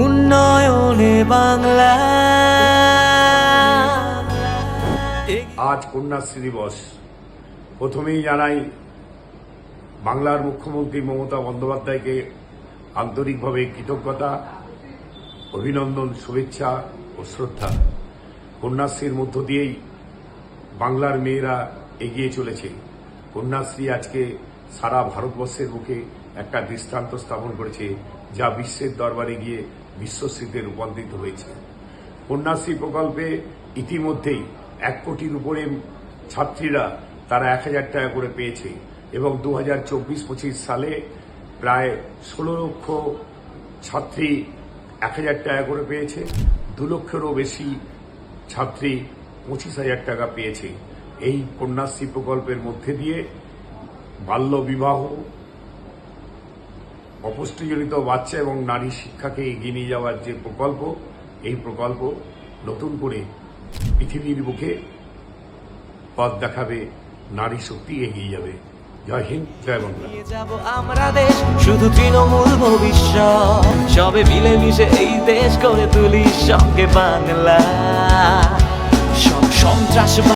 উন্নয়নে বাংলা। আজ কন্যাশ্রী দিবস। প্রথমেই জানাই, বাংলার মুখ্যমন্ত্রী মমতা বন্দ্যোপাধ্যায়কে আন্তরিকভাবে কৃতজ্ঞতা, অভিনন্দন, শুভেচ্ছা ও শ্রদ্ধা। কন্যাশ্রীর মধ্য দিয়েই বাংলার মেয়েরা এগিয়ে চলেছে। কন্যাশ্রী আজকে সারা ভারতবর্ষের বুকে একটা দৃষ্টান্ত স্থাপন করেছে, যা বিশ্বের দরবারে গিয়ে বিশ্বশ্রীতে রূপান্তরিত হয়েছে। কন্যাশ্রী প্রকল্পে ইতিমধ্যেই এক কোটির উপরে ছাত্রীরা তারা এক হাজার টাকা করে পেয়েছে এবং দু হাজার চব্বিশ পঁচিশ সালে প্রায় ষোলো লক্ষ ছাত্রী এক হাজার টাকা করে পেয়েছে, দু লক্ষেরও বেশি ছাত্রী পঁচিশ হাজার টাকা পেয়েছে। এই কন্যাশ্রী প্রকল্পের মধ্যে দিয়ে বাল্য বিবাহ অপুষ্টিজনিত বাচ্চা এবং নারী শিক্ষাকে এগিয়ে নিয়ে যাওয়ার যে প্রকল্প, এই প্রকল্প নতুন করে পৃথিবীর বুকে পথ দেখাবে, নারী শক্তি এগিয়ে যাবে। জয় হিন্দ, জয় বাংলা। শুধু তৃণমূল ভবিষ্যৎ। সবে মিলেমিশে এই দেশ করে তুলি সঙ্গে বাংলা। সব সন্ত্রাস